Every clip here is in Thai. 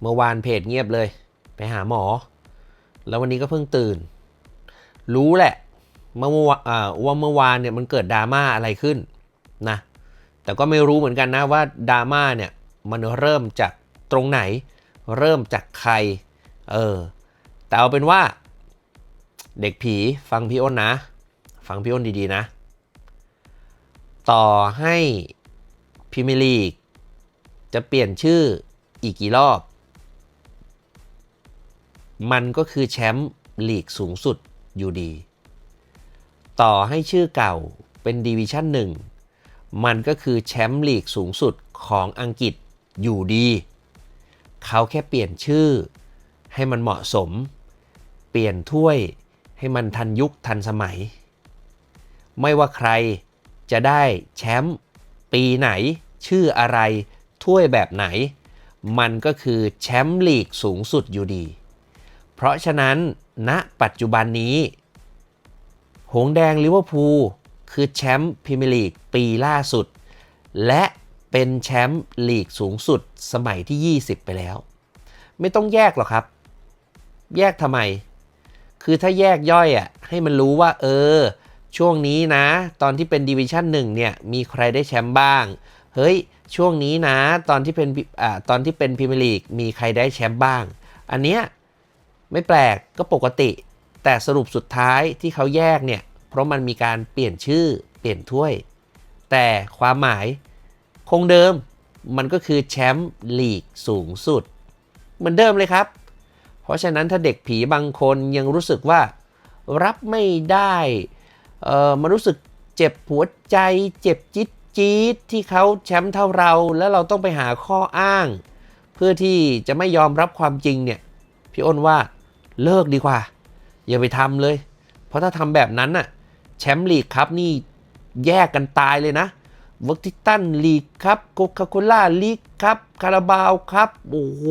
เมื่อวานเพจเงียบเลย ไปหาหมอ แล้ววันนี้ก็เพิ่งตื่น รู้แหละเมื่อวาอ่าว่าเมื่อวานเนี่ยมันเกิดดราม่าอะไรขึ้นนะ แต่ก็ไม่รู้เหมือนกันนะว่าดราม่าเนี่ยมันเริ่มจากตรงไหน เริ่มจากใคร เออ แต่เอาเป็นว่า เด็กผีฟังพี่อ้นนะ ฟังพี่อ้นดีๆนะ ต่อให้พิมลีก จะเปลี่ยนชื่ออีกกี่รอบ มันก็คือแชมป์ลีกสูงสุดอยู่ดี ต่อให้ชื่อเก่าเป็นดิวิชั่นหนึ่งมันก็คือแชมป์ลีกสูงสุดของอังกฤษอยู่ดี เขาแค่เปลี่ยนชื่อให้มันเหมาะสม เปลี่ยนถ้วยให้มันทันยุคทันสมัย ไม่ว่าใครจะได้แชมป์ปีไหนชื่ออะไร ถ้วยแบบไหน มันก็คือแชมป์ลีกสูงสุดอยู่ดี เพราะฉะนั้นณปัจจุบันนี้ หงแดงลิเวอร์พูลคือแชมป์พรีเมียร์ลีกปีล่าสุด และเป็นแชมป์ลีกสูงสุดสมัยที่ 20 ไปแล้ว ไม่ต้องแยกหรอกครับ แยกทำไม คือถ้าแยกย่อยอะให้มันรู้ว่า เออ ช่วงนี้นะ ตอนที่เป็นดิวิชั่นหนึ่งเนี่ย มีใครได้แชมป์บ้าง เฮ้ย ช่วงนี้นะ ตอนที่เป็นอ่าตอนที่เป็นพรีเมียร์ลีกมีใครได้แชมป์บ้าง อันเนี้ยไม่แปลกก็ปกติ แต่สรุปสุดท้ายที่เขาแยกเนี่ย เพราะมันมีการเปลี่ยนชื่อเปลี่ยนถ้วย แต่ความหมายคงเดิมมันก็คือแชมป์ลีกสูงสุด เหมือนเดิมเลยครับ เพราะฉะนั้นถ้าเด็กผีบางคนยังรู้สึกว่า รับไม่ได้เออมันรู้สึกเจ็บหัวใจเจ็บจิ๊ด จี๊ดที่เขาแชมป์เท่าเรา แล้วเราต้องไปหาข้ออ้าง เพื่อที่จะไม่ยอมรับความจริงเนี่ยพี่อ้นว่าเลิกดีกว่า อย่าไปทำเลย เพราะถ้าทำแบบนั้นน่ะแชมป์ลีกครับนี่แยกกันตายเลยนะวอร์ติตันลีกครับโคคาโคล่าลีกครับคาราบาวครับโอ้โห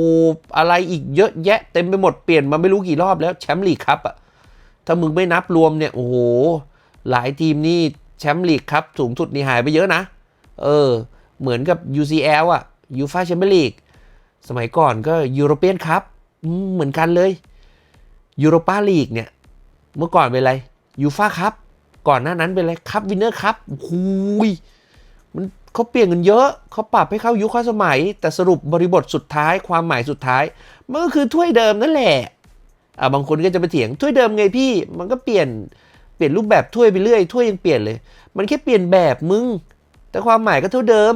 อะไรอีกเยอะแยะเต็มไปหมดเปลี่ยนมาไม่รู้กี่รอบแล้วแชมป์ลีกครับอะถ้ามึงไม่นับรวมเนี่ยโอ้โหหลายทีมนี่แชมป์ลีกครับสูงสุดนี่หายไปเยอะนะ เออ เหมือนกับ UCL อะยูฟาแชมเปี้ยนลีกสมัยก่อนก็ยูโรเปียนครับเหมือนกันเลยยูโรปาลีกเนี่ย เมื่อก่อนเป็นอะไรยูฟาครับก่อนหน้านั้นเป็นอะไรครับวินเนอร์ครับหูยมันเขาเปลี่ยนกันเยอะเขาปรับให้เข้ายุคเข้าสมัย แต่สรุปบริบทสุดท้าย ความหมายสุดท้าย มันก็คือถ้วยเดิมนั่นแหละอ่าบางคนก็จะไปเถียงถ้วยเดิมไงพี่ มันก็เปลี่ยนเปลี่ยนรูปแบบถ้วยไปเรื่อยถ้วยยังเปลี่ยนเลย มันแค่เปลี่ยนแบบมึง แต่ความหมายก็เท่าเดิม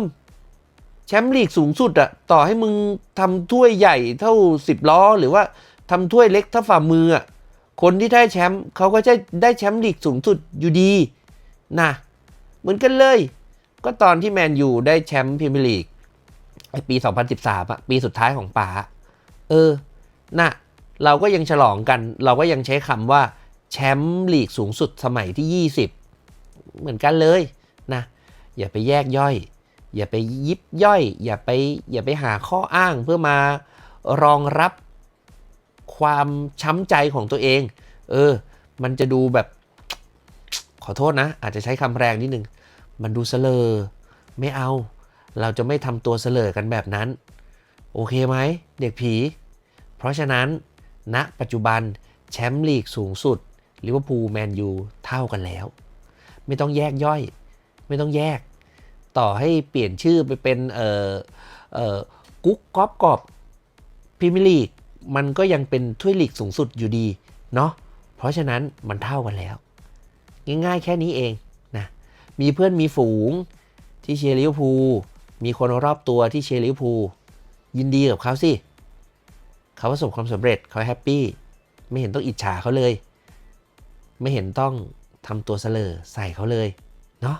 แชมป์ลีกสูงสุดอะต่อให้มึงทำถ้วยใหญ่เท่าสิบล้อ หรือว่าทำถ้วยเล็กเท่าฝ่ามืออะคนที่ได้แชมป์เขาก็จะได้แชมป์ลีกสูงสุดอยู่ดีนะเหมือนกันเลย ก็ตอนที่แมนยูได้แชมป์พรีเมียร์ลีกไอปี 2013อะปีสุดท้ายของป๋าเออน่ะเราก็ยังฉลองกัน เราก็ยังใช้คำว่าแชมป์ลีกสูงสุดสมัยที่ 20 เหมือนกันเลย อย่าไปแยกย่อย อย่าไปยิบย่อย อย่าไปอย่าไปหาข้ออ้างเพื่อมารองรับความช้ำใจของตัวเอง เออ มันจะดูแบบ ขอโทษนะ อาจจะใช้คำแรงนิดนึง มันดูเสลอ ไม่เอา เราจะไม่ทำตัวเสลอกันแบบนั้น โอเคไหม เด็กผี เพราะฉะนั้นณปัจจุบันแชมป์ลีกสูงสุดลิเวอร์พูลแมนยูเท่ากันแล้ว ไม่ต้องแยกย่อย ไม่ต้องแยก ต่อให้เปลี่ยนชื่อไปเป็นเอ่อเอ่อกุ๊กก๊อบกอบพรีเมียร์ลีกมันก็ยังเป็นถ้วยลีกสูงสุดอยู่ดีเนาะเพราะฉะนั้นมันเท่ากันแล้ว ง่ายๆแค่นี้เองนะมีเพื่อนมีฝูงที่เชียร์ลิเวอร์พูลมีคนรอบตัวที่เชียร์ลิเวอร์พูลยินดีกับเขาสิเขาประสบความสำเร็จเขาแฮปปี้ไม่เห็นต้องอิจฉาเขาเลย ไม่เห็นต้องทำตัวเสลอใส่เขาเลยเนาะ